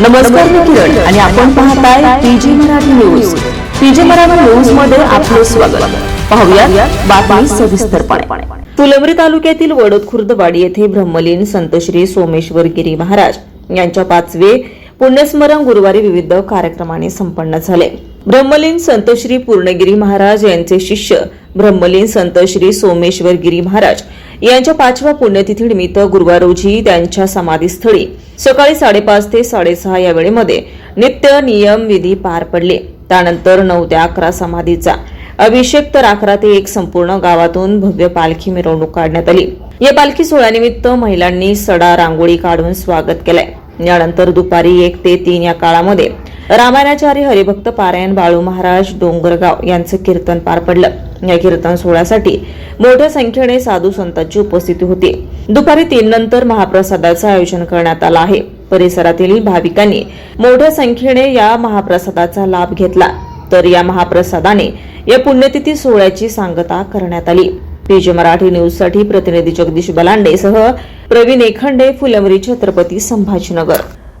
नमस्कार मी किरण आणि आपण पाहताय PG Marathi news. PG Marathi न्यूजमध्ये आपलं स्वागत. पाहूया बातमी सविस्तरपणे. फुलंब्री तालुक्यातील वडोद खुर्दवाडी येथे ब्रह्मलीन संत श्री सोमेश्वर गिरी महाराज यांच्या पाचवे पुण्यस्मरण गुरुवारी विविध कार्यक्रमाने संपन्न झाले. ब्रह्मलीन संत श्री पूर्णगिरी महाराज यांचे शिष्य ब्रह्मलीन संत श्री सोमेश्वर गिरी महाराज यांच्या पाचव्या पुण्यतिथी निमित्त गुरुवार रोजी त्यांच्या समाधीस्थळी सकाळी साडेपाच ते साडेसहा या वेळेमध्ये नित्य नियम विधी पार पडले. त्यानंतर नऊ ते अकरा समाधीचा अभिषेक तर अकरा ते एक संपूर्ण गावातून भव्य पालखी मिरवणूक काढण्यात आली. या पालखी सोहळ्यानिमित्त महिलांनी सडा रांगोळी काढून स्वागत केलंय. यानंतर दुपारी एक ते तीन या काळामध्ये रामायणाचार्य हरिभक्त पारायण बाळू महाराज डोंगरगाव यांचं कीर्तन पार पडलं. या कीर्तन सोहळ्यासाठी मोठ्या संख्येने साधू संतांची उपस्थिती होती. दुपारी तीन नंतर महाप्रसादाचं आयोजन करण्यात आलं आहे. परिसरातील भाविकांनी मोठ्या संख्येने या महाप्रसादाचा लाभ घेतला. तर या महाप्रसादाने या पुण्यतिथी सोहळ्याची सांगता करण्यात आली. पीजे मराठी न्यूजसाठी प्रतिनिधी जगदीश बलांडे सह प्रवीण एखंडे फुलंबरी छत्रपती संभाजीनगर.